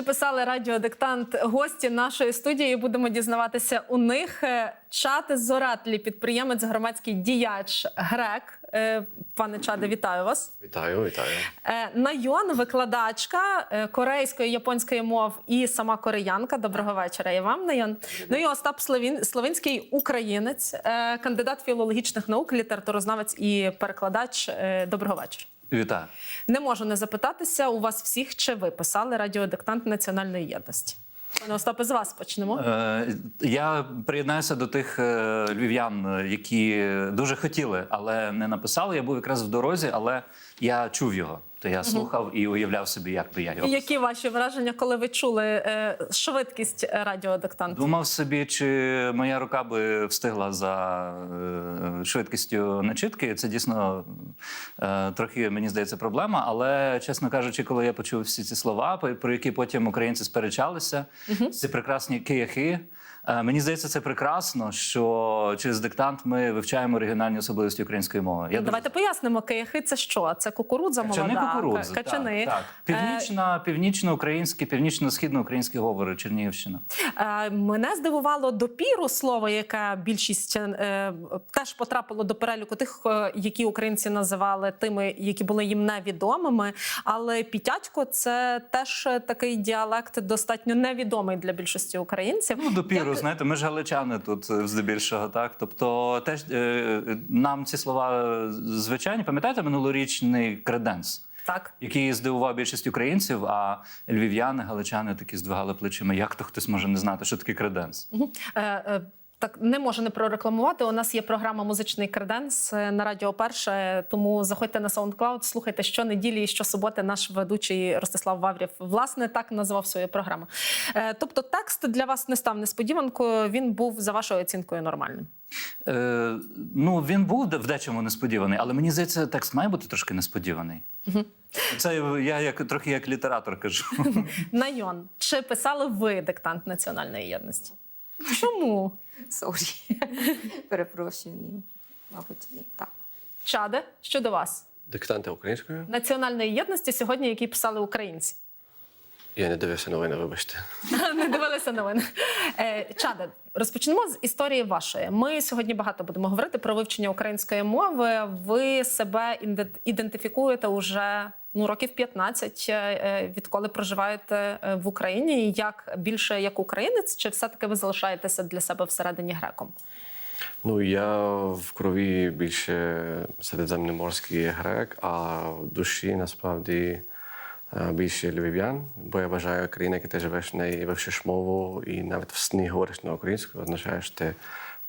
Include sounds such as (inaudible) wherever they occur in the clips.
Чи писали радіодиктант гості нашої студії? Будемо дізнаватися у них. Е, Чати Зоратлі, підприємець, громадський діяч грек. Е, Пане Чаде, вітаю вас. Вітаю, вітаю. Е, Найон, викладачка корейської, японської мов і сама кореянка. Доброго вечора. І вам, Найон. Ну і Остап Словін, Словінський українець, кандидат філологічних наук, літературознавець і перекладач. Доброго вечора. Вітаю. Не можу не запитатися у вас всіх, чи ви писали радіодиктант національної єдності. Пане Остапе, з вас почнемо. Е, Я приєднаюся до тих е, львів'ян, е, які дуже хотіли, але не написали. Я був якраз в дорозі, але я чув його. То я слухав і уявляв собі, як би я його. І які ваші враження, коли ви чули е, швидкість радіодиктанту? Думав собі, чи моя рука би встигла за е, швидкістю начитки. Це дійсно е, трохи, мені здається, проблема. Але, чесно кажучи, коли я почув всі ці слова, про які потім українці сперечалися, ці прекрасні кияхи. Е, Мені здається, це прекрасно, що через диктант ми вивчаємо регіональні особливості української мови. Я Ну, Давайте пояснимо, кияхи це що? Це кукурудза Качани молода, кукурудзи. ка- качани. Так, так. Е, Північна, північно-українські, північно-східноукраїнські говори Чернігівщина. Е, Мене здивувало допіру слово, яке більшість теж потрапило до переліку тих, які українці називали тими, які були їм невідомими. Але пітятько це теж такий діалект достатньо невідомий для більшості українців. Ну, допіру, Як- знаєте, ми ж галичани тут е, здебільшого, так. Тобто, теж е, нам ці слова звичайні. Пам'ятаєте минулорічний креденс, Так. який здивував більшість українців, а львів'яни, галичани такі здвигали плечима. Як то хтось може не знати, що таке креденс? Е, е, Так не можу не прорекламувати. У нас є програма Музичний креденс на Радіо Перше. Тому заходьте на SoundCloud, слухайте щонеділі і щосуботи наш ведучий Ростислав Ваврів. Власне, так назвав свою програму. Е, Тобто, текст для вас не став несподіванкою. Він був за вашою оцінкою нормальним. Е, ну, він був в дечому несподіваний, але мені здається, текст має бути трошки несподіваний. Це я як трохи як літератор кажу. (laughs) Найон, чи писали ви диктант національної єдності? Чому? Сорі. Перепрошую, ні. Мабуть, ні. Так. Чаде, що до вас? Диктанти українською? Національної єдності сьогодні, які писали українці. Я не дивився новини, вибачте. (laughs) Не дивилися новини. Е, Чада, розпочнемо з історії вашої. Ми сьогодні багато будемо говорити про вивчення української мови. Ви себе ідентифікуєте уже ну років 15, е, е, відколи проживаєте е, в Україні. Як більше як українець, чи все таки ви залишаєтеся для себе всередині греком? Ну, я в крові більше середземноморський грек, а в душі насправді більше львів'ян, бо я вважаю, країна, яка ти живеш в неї, вивчиш мову і навіть в сні говориш на українською, означає, що ти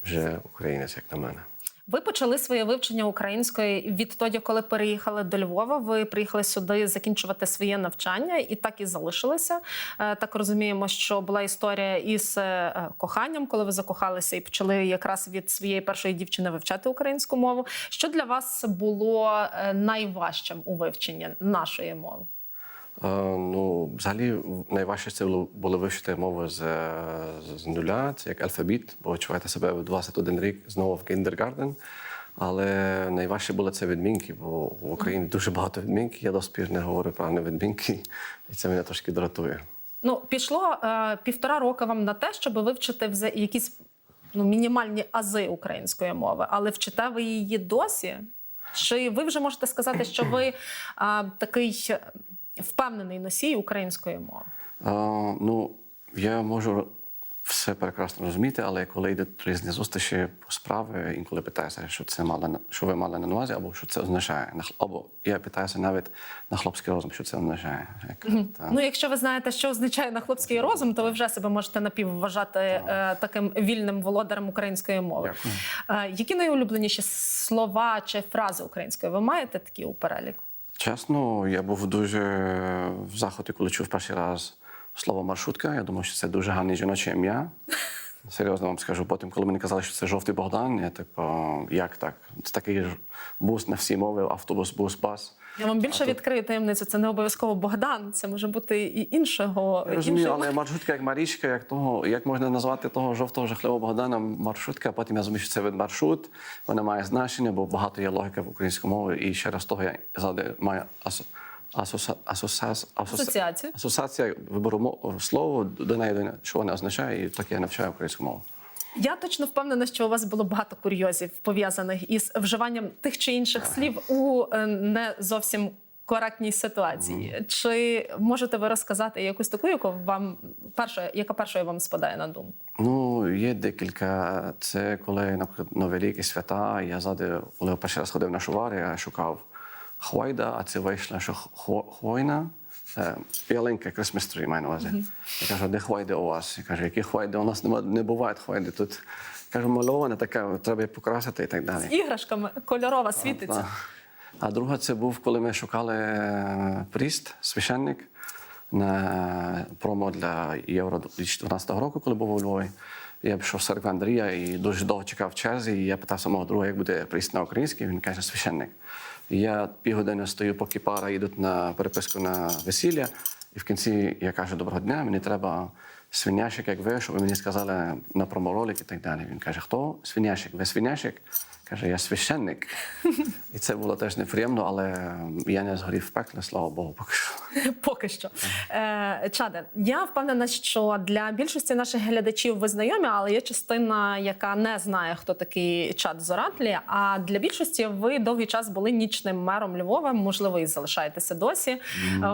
вже українець, як на мене. Ви почали своє вивчення української відтоді, коли переїхали до Львова. Ви приїхали сюди закінчувати своє навчання, і так і залишилися. Е, Так розуміємо, що була історія із е, коханням, коли ви закохалися і почали якраз від своєї першої дівчини вивчати українську мову. Що для вас було е, найважчим у вивченні нашої мови? Ну, взагалі, найважче це було, вивчити мову з, з нуля, це як алфавіт, бо відчуваєте себе в 21 рік знову в кіндергарден. Але найважче було це відмінки, бо в Україні дуже багато відмінків. Я до сих пір не говорю правильно відмінки, і це мене трошки дратує. Ну, пішло е, півтора роки вам на те, щоб вивчити якісь ну, мінімальні ази української мови, але вчите ви її досі? Чи ви вже можете сказати, що ви е, такий впевнений носій української мови? А, ну, я можу все прекрасно розуміти, але коли йдуть різні зустрічі по справи, інколи питаюся, що це мали що ви мали на увазі, або що це означає. На Або я питаюся навіть на хлопський розум, що це означає. Як, та. Ну, якщо ви знаєте, що означає на хлопський розум, то ви вже себе можете напіввважати е, таким вільним володарем української мови. Дякую. Е, які найулюбленіші слова чи фрази української ви маєте такі у переліку? Чесно, я був дуже в заході, коли чув перший раз слово маршрутка. Я думав, що це дуже гарне жіноче ім'я. (laughs) Серйозно вам скажу. Потім, коли мені казали, що це жовтий Богдан, я типу, як так? Це такий бус на всі мови, автобус, бус, бас. Я вам більше відкрию таємницю. Це не обов'язково Богдан, це може бути і іншого. Я розумію, іншого. але маршрутка як Марічка, як того, як можна назвати того жовтого жахливого Богдана маршрутка, а потім я розумію, що це від маршрут, вона має значення, бо багато є логіки в українській мові. І ще раз того я завжди маю ас- асоса, асоса, Асоціацію. асоціація вибору мо- слово до неї, до неї, що вона означає, і так я навчаю українську мову. Я точно впевнена, що у вас було багато курйозів пов'язаних із вживанням тих чи інших слів у е, не зовсім коректній ситуації. Чи можете ви розказати якусь таку, яку вам перша, яка першою вам спадає на думку? Ну, є декілька. Це коли, наприклад, Новий рік і свята. Я ззади, коли перший раз ходив на шувар, я шукав хвойда, а це вийшло, що хво- хвойна. Е, Ялинка, Christmas tree, маю на увазі. Я кажу, де хвойди у вас? Я кажу, які хвойди? У нас нема, не буває хвойди. Тут кажу, мальована така, треба її покрасити і так далі. З іграшками кольорова світиться. Так. А друга це був, коли ми шукали е, пріст, священник на промо для Євро 2012 року, коли був у Львові. Я пішов в церкву Андрія і дуже довго чекав в черзі. І я питав самого друга, як буде пріст на українській. Він каже, священник. Я півгодини стою, поки пара їдуть на переписку на весілля. І в кінці я кажу, доброго дня, мені треба свинячик. як ви, щоб ви мені сказали на проморолик і так далі. Він каже, хто? свинячик? Ви свиняшик? Каже, я священник. (laughs) І це було теж неприємно, але я не згорів в пеклі, слава Богу, поки що. (laughs) Поки що. Е, Чаде, я впевнена, що для більшості наших глядачів ви знайомі, але є частина, яка не знає, хто такий Чад Зоратлі. А для більшості ви довгий час були нічним мером Львова. Можливо, і залишаєтеся досі. Е,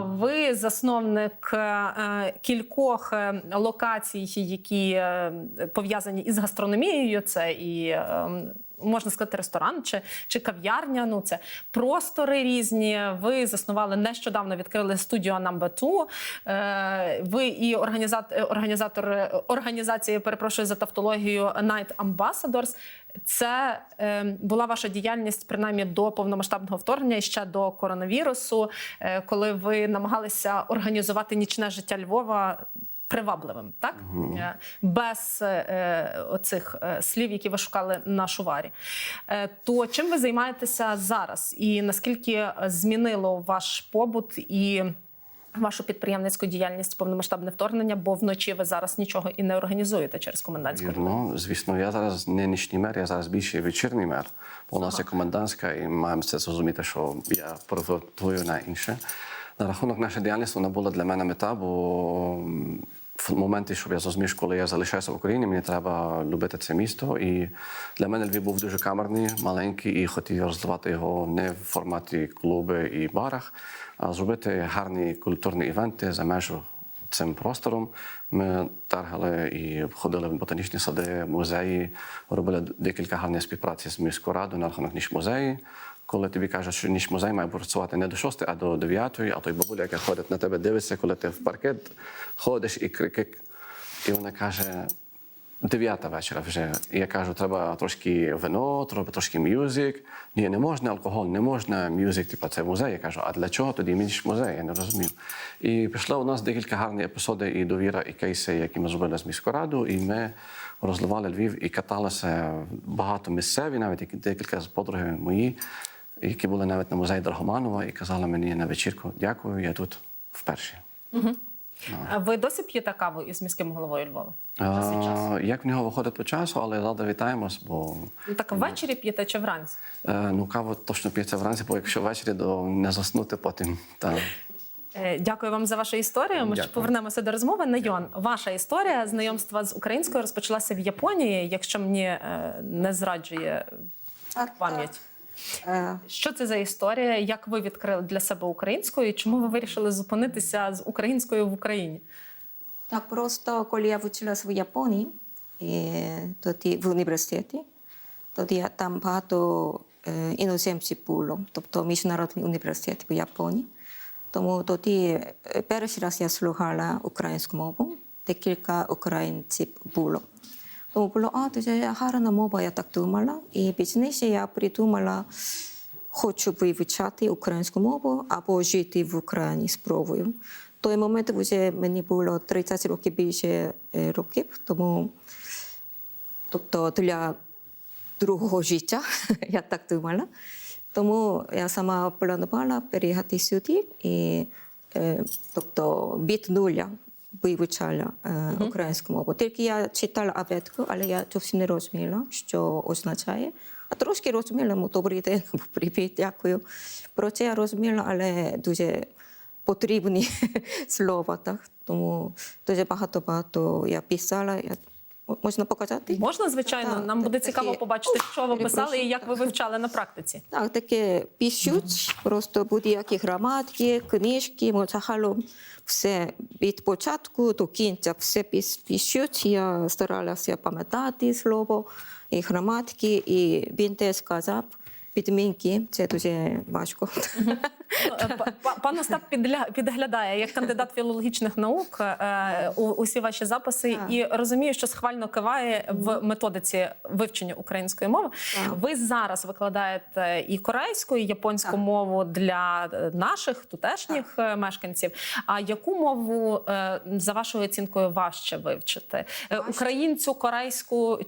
Ви засновник е, кількох е, локацій, які пов'язані із гастрономією. Це і можна сказати, ресторан чи, чи кав'ярня. Ну це простори різні. Ви заснували нещодавно відкрили студію Two. Е, Ви і організатор, організатор е, організації, перепрошую за тавтологію Night Ambassadors. Це е, була ваша діяльність принаймні до повномасштабного вторгнення і ще до коронавірусу, е, коли ви намагалися організувати нічне життя Львова привабливим, так Е, без е, оцих е, слів, які ви шукали на шуварі. Е, то чим ви займаєтеся зараз, і наскільки змінило ваш побут і вашу підприємницьку діяльність повномасштабне вторгнення? Бо вночі ви зараз нічого і не організуєте через комендантську годину. Звісно, я зараз не нічний мер, я зараз більше вечірній мер, бо у нас є комендантська, і маємо це зрозуміти, що я приготую на інше. На рахунок нашої діяльності вона була для мене мета, бо в моменті, щоб я зрозумів, коли я залишаюся в Україні, мені треба любити це місто. І для мене Львів був дуже камерний, маленький, і хотів розвивати його не в форматі клуби і барах, а зробити гарні культурні івенти за межу цим простором. Ми таргали і ходили в ботанічні сади, музеї, робили декілька гарних співпраці з міською радою на рахунок ніч музеї. Коли тобі кажуть, що ніч музей має працювати не до 6, а до 9, а той бабуля, яка ходить на тебе, дивиться, коли ти в паркет ходиш і крикик. І вона каже: дев'ята вечора вже. І я кажу, треба трошки вино, треба трошки мюзик. Ні, не можна алкоголь, не можна мюзик, типу це музей. Я кажу, а для чого тоді ніч музей? Я не розумів. І пішло у нас декілька гарних епізодів і довіра, і кейси, які ми зробили з міською радою, і ми розливали Львів і каталися багато місцеві, навіть декілька з подруги мої, які були навіть на музеї Драгоманова, і казали мені на вечірку, дякую, я тут вперше. А Ви досі п'єте каву із міським головою Львова? Час від часу? Як в нього виходить по часу, але завжди вітаємось, бо Ну, Так ввечері п'єте чи вранці? е, ну, кава точно п'ється вранці, бо якщо ввечері, то не заснути потім. Та. Е, Дякую вам за вашу історію. Ми ще повернемося до розмови. Найон, ваша історія знайомства з українською розпочалася в Японії, якщо мені е, не зраджує пам'ять. Е, Що це за історія? Як ви відкрили для себе українську і чому ви вирішили зупинитися з українською в Україні? Так просто коли я вчилася в Японії, і тоді в університеті, тоді я там багато е, іноземців було, тобто міжнародний університет в Японії. Тому тоді е, перший раз я слухала українську мову, декілька українців було. Було, а, це гарна мова, я так думала. І пізніше я придумала, хочу вивчати українську мову або жити в Україні спробую. В той момент вже мені було 30 років більше років, тому тобто для другого життя, я так думала. Тому я сама планувала переїхати сюди і тобто від нуля вивчала е, українську мову. Тільки я читала абетку, але я зовсім не розуміла, що означає. А трошки розуміла, ну, добрий день, (laughs) привіт, дякую. Про це я розуміла, але дуже потрібні (laughs) слова. Так? Тому дуже багато-багато я писала. Я... Можна показати? Можна, звичайно, Так, нам буде такі- цікаво побачити, що ви писали і як ви вивчали на практиці. Так, таке пишуть, просто будь-які граматки, книжки, загалом все від початку до кінця все пишуть. Я старалася пам'ятати слово і граматки, і він теж сказав, підмінки, це дуже важко. Е, па- па- Пан Остап підглядає як кандидат філологічних наук е, усі ваші записи і розумію, що схвально киває в методиці вивчення української мови. Ви зараз викладаєте і корейську, і японську мову для наших тутешніх е, мешканців. А яку мову за вашою оцінкою важче вивчити? Українцю, корейську,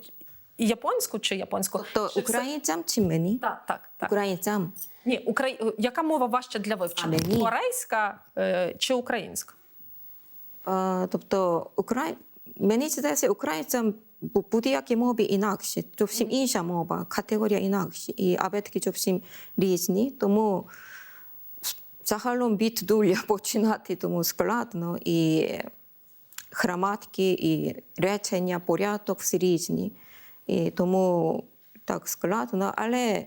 японську чи японську? То Чи все- українцям чи мені? Так, так, так. Українцям. Ні, Украї... яка мова важча для вивчення? Мені? Корейська е, чи українська? Е, тобто Украї... мені здається, українцям бу- будь-які мови інакші, зовсім інша мова, категорія інакші, і абетки зовсім різні, тому загалом від нуля (laughs) починати тому складно, і граматики, і речення, порядок всі різні. І тому так складно, але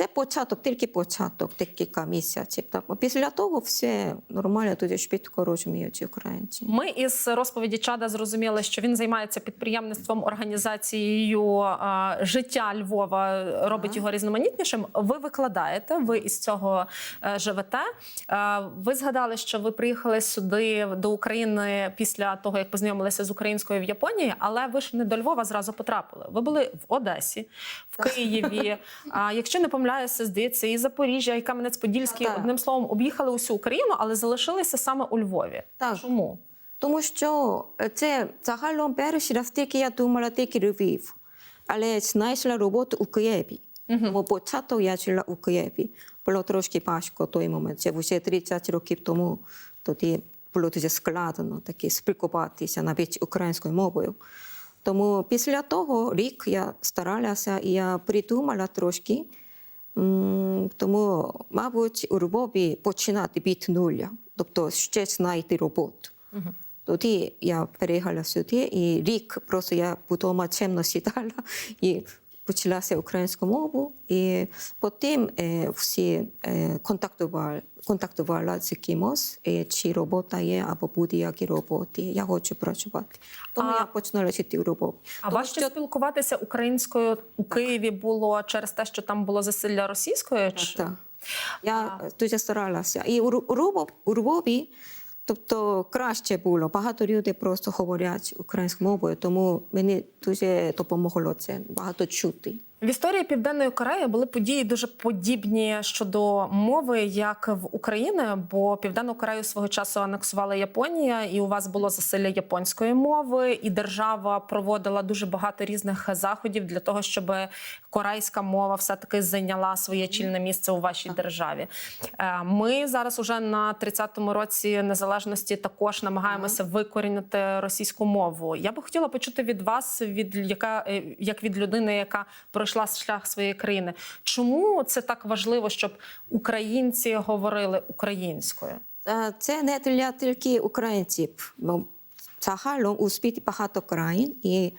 це початок, тільки початок, декілька місяців. Так. Після того все нормально, дуже швидко розуміють українці. Ми із розповіді Чада зрозуміли, що він займається підприємництвом, організацією е, життя Львова, робить його різноманітнішим. Ви викладаєте, ви із цього е, живете. Е, ви згадали, що ви приїхали сюди до України після того, як познайомилися з українською в Японії, але ви ж не до Львова зразу потрапили. Ви були в Одесі, в Києві. (laughs) А якщо не помиляюся, здається, і Запоріжжя, і Кам'янець-Подільський, Так. одним словом, об'їхали усю Україну, але залишилися саме у Львові. Так. Чому? Тому що це загалом перший раз тільки я думала тільки Львів, але знайшла роботу у Києві. Тому початок я жила у Києві. Було трошки важко той момент. Це вже 30 років тому. Тоді було дуже складно таки спілкуватися навіть українською мовою. Тому після того рік я старалася і я придумала трошки. Тому, мабуть, у Львові починати від нуля, тобто ще знайти роботу. Тоді я переїхала сюди, і рік просто я вдома чемно сідала і почалася українську мову. І потім е, всі е, контактували, з кимось, е, чи робота є або будь-які роботи. Я хочу працювати. Тому А- я почала жити у Львові. А Тому важче спілкуватися українською у Києві було через те, що там було засилля російської? Чи... Так. Я дуже старалася. І у Львові, тобто краще було. Багато людей просто говорять українською мовою, тому мені дуже допомогло це багато чути. В історії Південної Кореї були події дуже подібні щодо мови, як в Україні, бо Південну Корею свого часу анексувала Японія, і у вас було засилля японської мови, і держава проводила дуже багато різних заходів для того, щоб корейська мова все таки зайняла своє чільне місце у вашій державі. Е, Ми зараз уже на 30-му році незалежності також намагаємося викорінити російську мову. Я би хотіла почути від вас, від яка е, як від людини, яка пройшла шлях своєї країни. Чому це так важливо, щоб українці говорили українською? Е, Це не для тільки українців. Загалом у світі багато країн, і,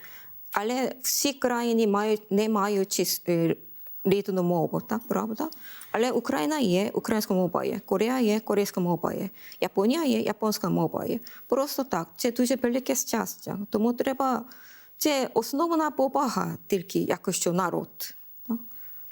але всі країни мають, не мають е, рідну мову, так, правда? Але Україна є, українська мова є, Корея є, корейська мова є, Японія є, японська мова є. Просто так, це дуже велике щастя. Тому треба, це основна повага тільки якщо народ.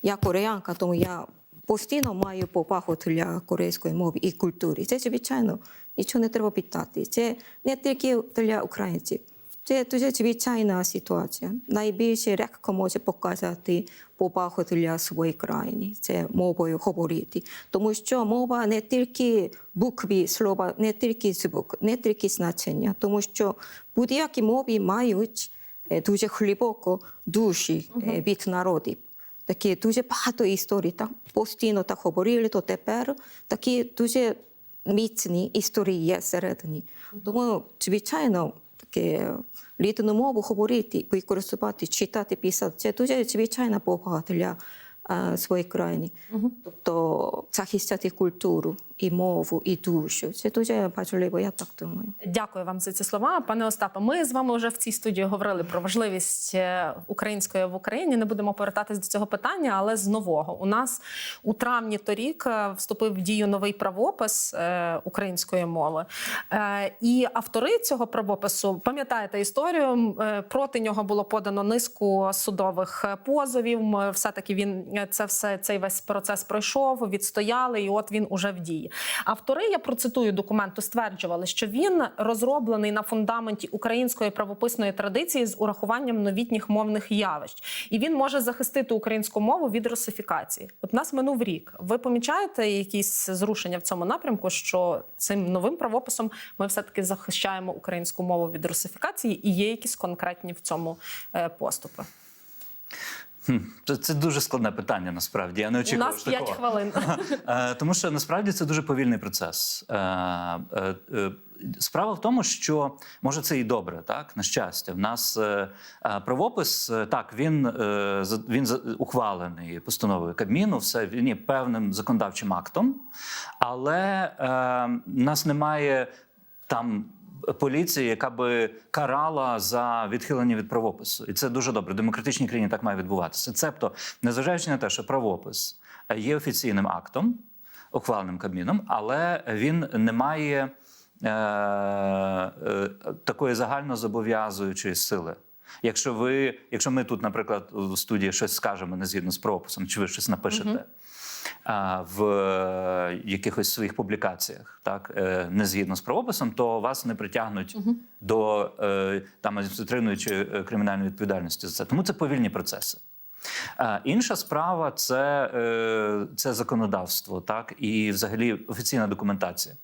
Я кореянка, тому я постійно маю повагу для корейської мови і культури. Це звичайно, нічого не треба питати. Це не тільки для українців. Це дуже звичайна ситуація. Найбільше легко може показати повагу для своєї країни. Це мовою говорити. Тому що мова не тільки букви, слова, не тільки звук, не тільки значення. Тому що будь-які мови мають дуже глибоко душі е, від народів. Такі дуже багато історій, так постійно так говорили, то тепер такі дуже міцні історії є всередині. Тому, звичайно, таке рідну мову говорити, використовувати, читати, писати, це дуже звичайна повага для е, своєї країни. Тобто захищати культуру і мову, і душу. Це дуже важливо, я так думаю. Дякую вам за ці слова, пане Остапе. Ми з вами вже в цій студії говорили про важливість е, української в Україні. Не будемо повертатись до цього питання, але з нового у нас у травні торік е, вступив в дію новий правопис е, української мови. І автори цього правопису пам'ятаєте історію. Проти нього було подано низку судових позовів. Все таки він це все цей весь процес пройшов, відстояли, і от він уже в дії. Автори, я процитую документу, стверджували, що він розроблений на фундаменті української правописної традиції з урахуванням новітніх мовних явищ, і він може захистити українську мову від русифікації. От нас минув рік. Ви помічаєте якісь зрушення в цьому напрямку? Що цим новим правописом ми все таки захищаємо українську мову від русифікації, і є якісь конкретні в цьому е, поступи? Це, це дуже складне питання. Насправді я не очікував. У нас ж 5 такого. хвилин. (laughs) Е, Тому що насправді це дуже повільний процес. Е, е, Справа в тому, що може це і добре, так на щастя. В нас правопис так він, за- він ухвалений постановою Кабміну, все він є певним законодавчим актом, але в нас немає там. Поліції, яка би карала за відхилення від правопису, і це дуже добре. В демократичній країні так має відбуватися. Цебто, незважаючи на те, що правопис є офіційним актом, ухваленим Кабміном, але він не має е, е, такої загально зобов'язуючої сили. Якщо ви, якщо ми тут, наприклад, в студії щось скажемо не згідно з правописом, чи ви щось напишете а, в е, якихось своїх публікаціях, так е, не згідно з правописом, то вас не притягнуть до е, там адміністративної кримінальної відповідальності за це. Тому це повільні процеси. Інша справа це, це законодавство, так і взагалі офіційна документація.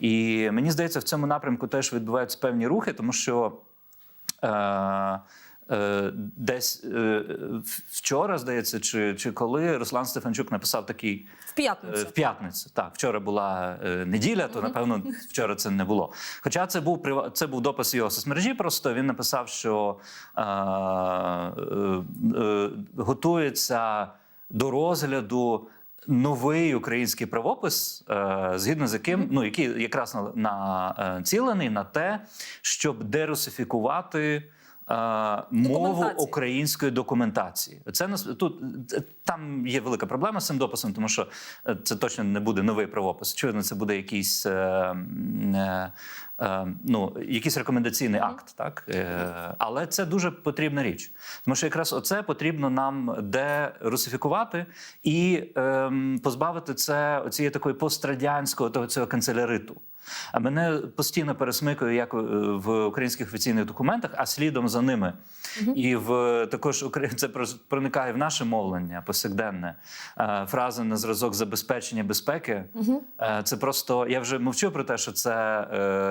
І мені здається, в цьому напрямку теж відбуваються певні рухи, тому що е, десь е, вчора, здається, чи, чи коли Руслан Стефанчук написав такий В Е, п'ятницю. В п'ятницю, так. Вчора була е, неділя, то напевно вчора це не було. Хоча це був це був допис його соцмережі. Просто він написав, що е, е, е, готується до розгляду. Новий український правопис, е, згідно з яким, ну який якраз на, на е, цілений на те, щоб дерусифікувати е, мову української документації. Це нас тут е, там є велика проблема з цим дописом, тому що е, це точно не буде новий правопис. Очевидно, це буде якийсь. Е, е, е, Ну, якийсь рекомендаційний акт, так е, але це дуже потрібна річ, тому що якраз оце потрібно нам дерусифікувати і ем, позбавити це оцієї такої пострадянського того цього канцеляриту. А мене постійно пересмикує як е, в українських офіційних документах, а слідом за ними. І в також це проникає в наше мовлення повсякденне. Е, Фраза на зразок забезпечення безпеки. Е, Це просто я вже мовчу про те, що це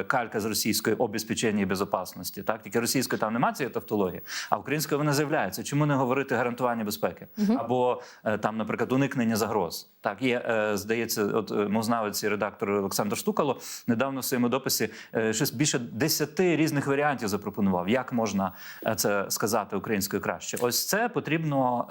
калька з російської обезпечення і безопасності. Так тільки російської там немає цієї тавтології, а українською вона з'являється. Чому не говорити гарантування безпеки? Або е, там, наприклад, уникнення загроз. Так є здається, от е, і редактор Олександр Штукало недавно в своєму дописі е, щось більше десяти різних варіантів запропонував, як можна е, це сказати українською краще. Ось це потрібно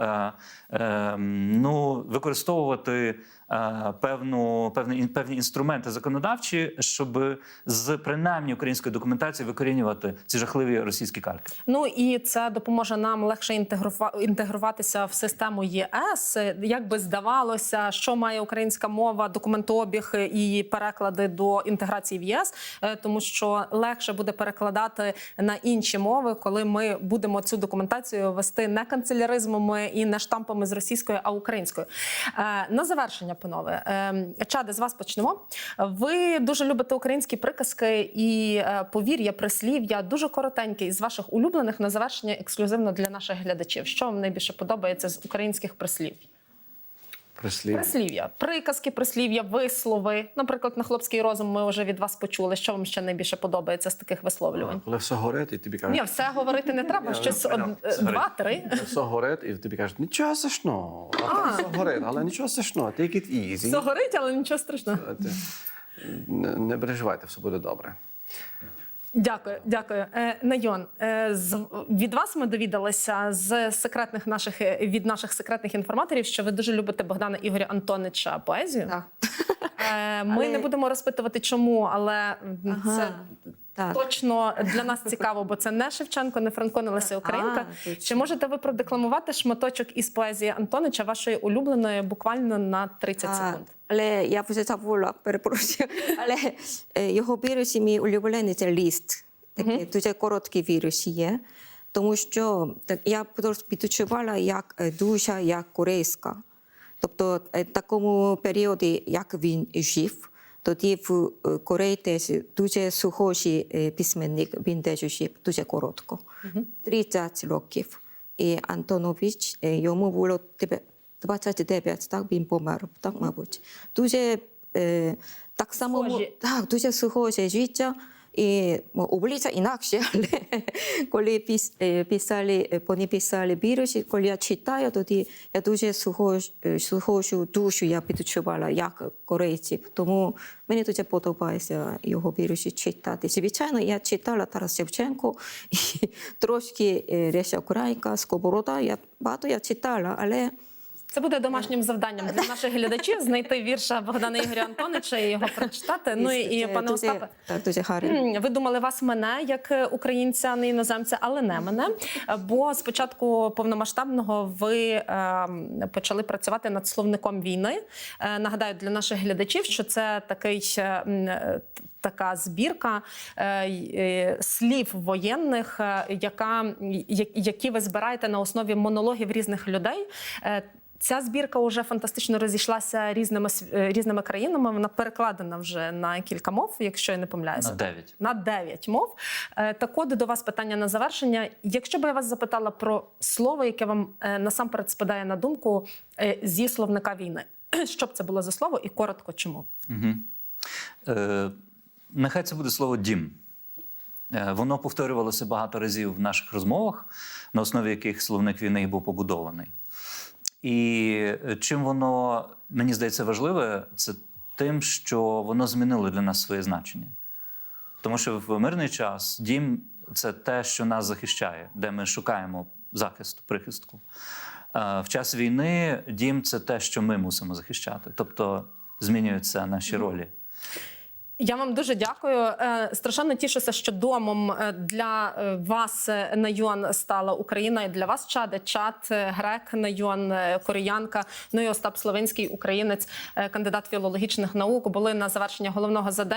е, ну, використовувати. Е, Певну певні певні інструменти законодавчі, щоб з принаймні української документації викорінювати ці жахливі російські кальки. Ну і це допоможе нам легше інтегрува- інтегруватися в систему ЄС. Як би здавалося, що має українська мова, документообіг і переклади до інтеграції в ЄС, Е, тому що легше буде перекладати на інші мови, коли ми будемо цю документацію вести не канцеляризмами і не штампами з російської, а українською. Е, На завершення, панове, е, Чаде, з вас почнемо. Ви дуже любите українські приказки і е, повір'я, прислів'я, дуже коротенькі з ваших улюблених на завершення ексклюзивно для наших глядачів. Що вам найбільше подобається з українських прислів'я? Прислів. Прислів'я, приказки, прислів'я, вислови. Наприклад, на хлопський розум ми вже від вас почули. Що вам ще найбільше подобається з таких висловлювань? Коли все горить, і тобі кажуть, Ні, все говорити не треба. Щось два-три. все горить, і тобі кажуть, нічого страшного, а там все горить, але нічого страшного, take it easy. Все горить, але нічого страшного. Не переживайте, все буде добре. Дякую, дякую. Е, Найон, е, з, від вас ми довідалися з секретних наших е, від наших секретних інформаторів, що ви дуже любите Богдана Ігоря Антонича поезію. Так. Е, Ми Але- не будемо розпитувати, чому, але м, це так. точно для нас цікаво, бо це не Шевченко, не Франко, не Леся Українка. А. Чи можете ви продекламувати шматочок із поезії Антонича, вашої улюбленої, буквально на 30 А, секунд? Але я вже забула, перепрошую. Але його вірусі мій улюблений це ліст. Такі дуже короткі вірусі є. Тому що так, я відчувала, як душа, як корейська. Тобто в такому періоді, як він жив, тоді в Кореї теж дуже схожий е, письменник, він теж жив дуже коротко. 30 років. І Антонович, йому було тебе- 29, так він помер, так, мабуть. Дуже е, так само Схожі. так, дуже схоже життя. І 뭐, обличчя інакше, але (laughs) коли піс, е, писали, е, вони писали вірші, коли я читаю, тоді я дуже схож, е, схожу душу я відчувала, як корейців. Тому мені дуже подобається його вірші читати. Звичайно, я читала Тарас Шевченко і (laughs) трошки Леся Українка, Сковорода, я багато я читала, але Це буде домашнім завданням для наших глядачів (laughs) знайти вірша Богдана Ігоря Антонича і його прочитати. Ну і, і пане Остапе. так, дуже гарно. Ви думали вас мене як е, українця, не іноземця, але не мене. Е, Бо з початку повномасштабного ви е, почали працювати над словником війни. Е, нагадаю для наших глядачів, що це такий. е, е, Така збірка е, е, слів воєнних, е, яка, які ви збираєте на основі монологів різних людей. Ця збірка вже фантастично розійшлася різними е, різними країнами. Вона перекладена вже на кілька мов, якщо я не помиляюся. На 9. На 9 мов. Е, Так от до вас питання на завершення. Якщо б я вас запитала про слово, яке вам е, насамперед спадає на думку зі словника війни, (clears throat) що б це було за слово і коротко чому? Угу. Е, нехай це буде слово дім. Воно повторювалося багато разів в наших розмовах, на основі яких словник війни був побудований. І е, чим воно, мені здається, важливе, це тим, що воно змінило для нас своє значення. Тому що в мирний час дім це те, що нас захищає, де ми шукаємо захисту, прихистку. Е, В час війни дім це те, що ми мусимо захищати. Тобто змінюються наші ролі. Я вам дуже дякую. Е, Страшенно тішуся, що домом е, для е, вас на ЮАН стала Україна і для вас чаде чат, е, грек на е, кореянка. Ну і Остап Словенський, українець, кандидат філологічних наук, були на завершення головного задання.